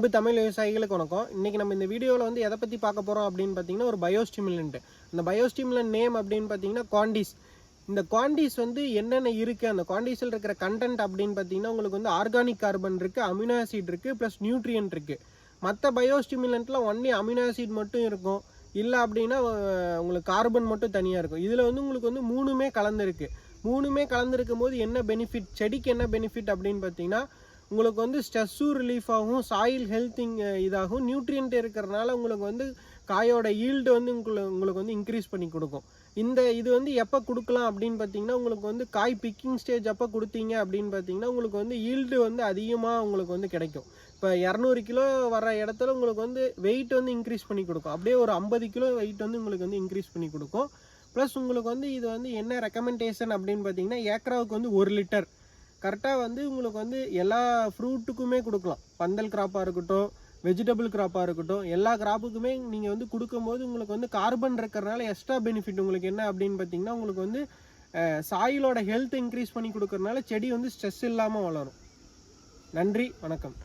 அன்பு தமிழ் விவசாயிகளுக்கு வணக்கம். இன்றைக்கி நம்ம இந்த வீடியோவில் வந்து எதை பற்றி பார்க்க போகிறோம் அப்படின்னு பார்த்தீங்கன்னா ஒரு பயோஸ்டிமுலண்ட் அந்த பயோஸ்டிமுலன் நேம் அப்படின்னு பார்த்தீங்கன்னா குவாண்டிஸ் இந்த குவாண்டிஸ் வந்து என்னென்ன இருக்குது அந்த குவாண்டிஸில் இருக்கிற கண்டென்ட் அப்படின்னு பார்த்தீங்கன்னா உங்களுக்கு வந்து ஆர்கானிக் கார்பன் இருக்குது அமினோ ஆசிட் இருக்குது ப்ளஸ் நியூட்ரியன்ட் இருக்குது மற்ற பயோஸ்டிமுலண்ட்டில் ஒன்லி அமினோ ஆசிட் மட்டும் இருக்கும். இல்லை அப்படின்னா உங்களுக்கு கார்பன் மட்டும் தனியாக இருக்கும். இதில் வந்து உங்களுக்கு வந்து மூணுமே கலந்துருக்கு. மூணுமே கலந்துருக்கும் போது என்ன பெனிஃபிட் செடிக்கு என்ன பெனிஃபிட் அப்படின்னு பார்த்தீங்கன்னா உங்களுக்கு வந்து ஸ்ட்ரெஸ்ஸும் ரிலீஃப் ஆகும் சாயில் ஹெல்த்திங் இதாகும். நியூட்ரியன்ட் இருக்கிறனால உங்களுக்கு வந்து காயோட ஈல்டு வந்து உங்களுக்கு உங்களுக்கு வந்து இன்க்ரீஸ் பண்ணி கொடுக்கும். இந்த இது வந்து எப்போ கொடுக்கலாம் அப்படின்னு பார்த்தீங்கன்னா உங்களுக்கு வந்து காய் பிக்கிங் ஸ்டேஜ் அப்போ கொடுத்தீங்க அப்படின்னு பார்த்தீங்கன்னா உங்களுக்கு வந்து ஈல்டு வந்து அதிகமாக உங்களுக்கு வந்து கிடைக்கும். இப்போ இரநூறு கிலோ வர இடத்துல உங்களுக்கு வந்து வெயிட் வந்து இன்க்ரீஸ் பண்ணி கொடுக்கும். அப்படியே ஒரு ஐம்பது கிலோ வெயிட் வந்து உங்களுக்கு வந்து இன்க்ரீஸ் பண்ணி கொடுக்கும். ப்ளஸ் உங்களுக்கு வந்து இது வந்து என்ன ரெக்கமெண்டேஷன் அப்படின்னு பார்த்தீங்கன்னா ஏக்கராவுக்கு வந்து ஒரு லிட்டர் கரெக்டாக வந்து உங்களுக்கு வந்து எல்லா ஃப்ரூட்டுக்குமே கொடுக்கலாம். பந்தல் கிராப்பாக இருக்கட்டும் வெஜிடபிள் கிராப்பாக இருக்கட்டும் எல்லா கிராப்புக்குமே நீங்கள் வந்து கொடுக்கும்போது உங்களுக்கு வந்து கார்பன் இருக்கிறனால எக்ஸ்ட்ரா பெனிஃபிட் உங்களுக்கு என்ன அப்படின்னு பார்த்தீங்கன்னா உங்களுக்கு வந்து சாயிலோட ஹெல்த் இன்க்ரீஸ் பண்ணி கொடுக்கறனால செடி வந்து ஸ்ட்ரெஸ் இல்லாமல் வளரும். நன்றி வணக்கம்.